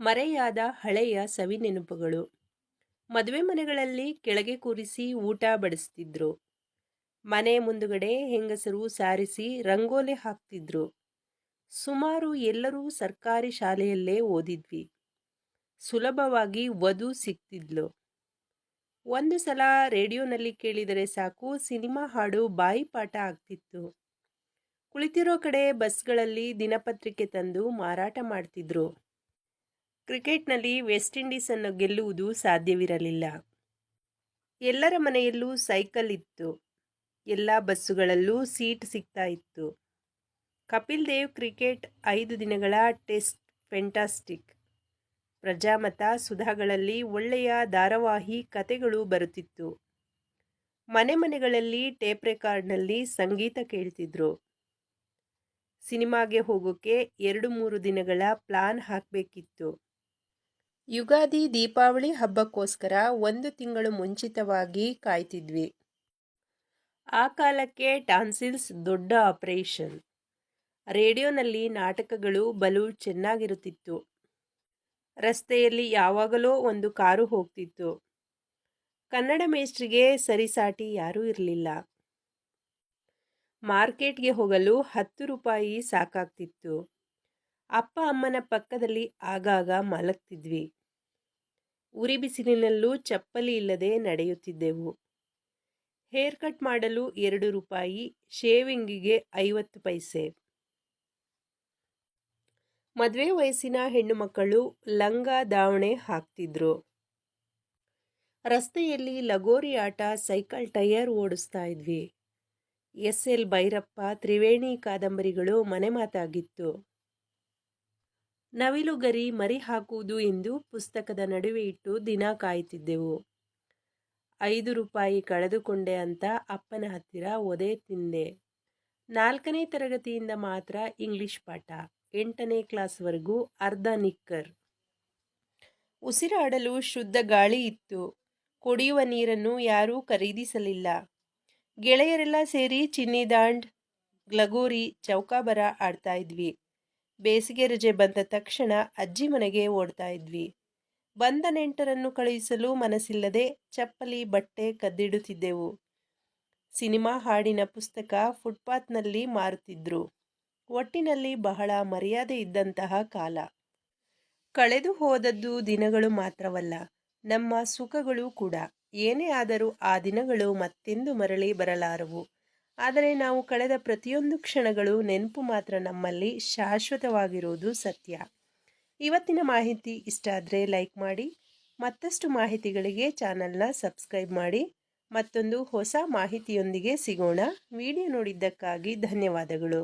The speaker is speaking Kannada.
ಮರೆಯಾದ ಹಳೆಯ ಸವಿ ನೆನಪುಗಳು ಮದುವೆ ಮನೆಗಳಲ್ಲಿ ಕೆಳಗೆ ಕೂರಿಸಿ ಊಟ ಬಡಿಸ್ತಿದ್ರು. ಮನೆ ಮುಂದುಗಡೆ ಹೆಂಗಸರು ಸಾರಿಸಿ ರಂಗೋಲಿ ಹಾಕ್ತಿದ್ರು. ಸುಮಾರು ಎಲ್ಲರೂ ಸರ್ಕಾರಿ ಶಾಲೆಯಲ್ಲೇ ಓದಿದ್ವಿ. ಸುಲಭವಾಗಿ ವಧು ಸಿಗ್ತಿದ್ಲು ಒಂದು ಸಲ ರೇಡಿಯೋನಲ್ಲಿ ಕೇಳಿದರೆ ಸಾಕು, ಸಿನಿಮಾ ಹಾಡು ಬಾಯಿಪಾಠ ಆಗ್ತಿತ್ತು. ಕುಳಿತಿರೋ ಕಡೆ ಬಸ್ಗಳಲ್ಲಿ ದಿನಪತ್ರಿಕೆ ತಂದು ಮಾರಾಟ ಮಾಡ್ತಿದ್ರು. ಕ್ರಿಕೆಟ್ನಲ್ಲಿ ವೆಸ್ಟ್ ಇಂಡೀಸನ್ನು ಗೆಲ್ಲುವುದು ಸಾಧ್ಯವಿರಲಿಲ್ಲ. ಎಲ್ಲರ ಮನೆಯಲ್ಲೂ ಸೈಕಲ್ ಇತ್ತು. ಎಲ್ಲ ಬಸ್ಸುಗಳಲ್ಲೂ ಸೀಟ್ ಸಿಗ್ತಾ ಇತ್ತು. ಕಪಿಲ್ ದೇವ್ ಕ್ರಿಕೆಟ್ ಐದು ದಿನಗಳ ಟೆಸ್ಟ್ ಫೆಂಟಾಸ್ಟಿಕ್ ಪ್ರಜಾಮತ ಸುಧಾಗಳಲ್ಲಿ ಒಳ್ಳೆಯ ಧಾರಾವಾಹಿ ಕತೆಗಳು ಬರುತ್ತಿತ್ತು. ಮನೆ ಮನೆಗಳಲ್ಲಿ ಟೇಪ್ ರೆಕಾರ್ಡ್ನಲ್ಲಿ ಸಂಗೀತ ಕೇಳ್ತಿದ್ರು. ಸಿನಿಮಾಗೆ ಹೋಗೋಕ್ಕೆ ಎರಡು ಮೂರು ದಿನಗಳ ಪ್ಲಾನ್ ಹಾಕಬೇಕಿತ್ತು. ಯುಗಾದಿ ದೀಪಾವಳಿ ಹಬ್ಬಕ್ಕೋಸ್ಕರ ಒಂದು ತಿಂಗಳು ಮುಂಚಿತವಾಗಿ ಕಾಯ್ತಿದ್ವಿ. ಆ ಕಾಲಕ್ಕೆ ಟಾನ್ಸಿಲ್ಸ್ ದೊಡ್ಡ ಆಪರೇಷನ್. ರೇಡಿಯೋನಲ್ಲಿ ನಾಟಕಗಳು ಬಲು ಚೆನ್ನಾಗಿರುತ್ತಿತ್ತು. ರಸ್ತೆಯಲ್ಲಿ ಯಾವಾಗಲೋ ಒಂದು ಕಾರು ಹೋಗ್ತಿತ್ತು. ಕನ್ನಡ ಮೇಸ್ಟ್ರಿಗೆ ಸರಿಸಾಟಿ ಯಾರೂ ಇರಲಿಲ್ಲ. ಮಾರ್ಕೆಟ್ಗೆ ಹೋಗಲು ಹತ್ತು ರೂಪಾಯಿ ಸಾಕಾಗ್ತಿತ್ತು. ಅಪ್ಪ ಅಮ್ಮನ ಪಕ್ಕದಲ್ಲಿ ಆಗಾಗ ಮಲಗ್ತಿದ್ವಿ. ಉರಿ ಬಿಸಿಲಿನಲ್ಲೂ ಚಪ್ಪಲಿ ಇಲ್ಲದೆ ನಡೆಯುತ್ತಿದ್ದೆವು. ಹೇರ್ ಕಟ್ ಮಾಡಲು ಎರಡು ರೂಪಾಯಿ, ಶೇವಿಂಗಿಗೆ ಐವತ್ತು ಪೈಸೆ. ಮದುವೆ ವಯಸ್ಸಿನ ಹೆಣ್ಣು ಮಕ್ಕಳು ಲಂಗ ದಾವಣೆ ಹಾಕ್ತಿದ್ರು. ರಸ್ತೆಯಲ್ಲಿ ಲಗೋರಿ ಆಟ, ಸೈಕಲ್ ಟೈರ್ ಓಡಿಸ್ತಾ ಇದ್ವಿ. ಎಸ್ ಎಲ್ ಭೈರಪ್ಪ, ತ್ರಿವೇಣಿ ಕಾದಂಬರಿಗಳು ಮನೆ ಮಾತಾಗಿತ್ತು. ನವಿಲುಗರಿ ಮರಿ ಹಾಕುವುದು ಎಂದು ಪುಸ್ತಕದ ನಡುವೆ ಇಟ್ಟು ದಿನ ಕಾಯುತ್ತಿದ್ದೆವು. ಐದು ರೂಪಾಯಿ ಕಳೆದುಕೊಂಡೆ ಅಂತ ಅಪ್ಪನ ಹತ್ತಿರ ಒದೆ ತಿಂದೆ. ನಾಲ್ಕನೇ ತರಗತಿಯಿಂದ ಮಾತ್ರ ಇಂಗ್ಲಿಷ್ ಪಾಠ, ಎಂಟನೇ ಕ್ಲಾಸ್ವರೆಗೂ ಅರ್ಧ ನಿಕ್ಕರ್. ಉಸಿರಾಡಲು ಶುದ್ಧ ಗಾಳಿ ಇತ್ತು. ಕುಡಿಯುವ ನೀರನ್ನು ಯಾರೂ ಖರೀದಿಸಲಿಲ್ಲ. ಗೆಳೆಯರೆಲ್ಲ ಸೇರಿ ಚಿನ್ನಿದಾಂಡ್ ಗ್ಲಗೋರಿ ಚೌಕಾಬರ ಆಡ್ತಾ ಇದ್ವಿ. ಬೇಸಿಗೆ ರಜೆ ಬಂದ ತಕ್ಷಣ ಅಜ್ಜಿ ಮನೆಗೆ ಓಡ್ತಾ ಇದ್ವಿ. ಬಂದ ನೆಂಟರನ್ನು ಕಳುಹಿಸಲು ಮನಸ್ಸಿಲ್ಲದೆ ಚಪ್ಪಲಿ, ಬಟ್ಟೆ ಕದ್ದಿಡುತ್ತಿದ್ದೆವು. ಸಿನಿಮಾ ಹಾಡಿನ ಪುಸ್ತಕ ಫುಟ್ಪಾತ್ನಲ್ಲಿ ಮಾರುತ್ತಿದ್ರು. ಒಟ್ಟಿನಲ್ಲಿ ಬಹಳ ಮರ್ಯಾದೆ ಇದ್ದಂತಹ ಕಾಲ. ಕಳೆದು ಹೋದದ್ದು ದಿನಗಳು ಮಾತ್ರವಲ್ಲ, ನಮ್ಮ ಸುಖಗಳು ಕೂಡ. ಏನೇ ಆದರೂ ಆ ದಿನಗಳು ಮತ್ತೆಂದು ಮರಳಿ ಬರಲಾರವು. ಆದರೆ ನಾವು ಕಳೆದ ಪ್ರತಿಯೊಂದು ಕ್ಷಣಗಳು ನೆನಪು ಮಾತ್ರ ನಮ್ಮಲ್ಲಿ ಶಾಶ್ವತವಾಗಿರುವುದು ಸತ್ಯ. ಇವತ್ತಿನ ಮಾಹಿತಿ ಇಷ್ಟ ಆದರೆ ಲೈಕ್ ಮಾಡಿ, ಮತ್ತಷ್ಟು ಮಾಹಿತಿಗಳಿಗೆ ಚಾನಲ್ನ ಸಬ್ಸ್ಕ್ರೈಬ್ ಮಾಡಿ, ಮತ್ತೊಂದು ಹೊಸ ಮಾಹಿತಿಯೊಂದಿಗೆ ಸಿಗೋಣ. ವಿಡಿಯೋ ನೋಡಿದ್ದಕ್ಕಾಗಿ ಧನ್ಯವಾದಗಳು.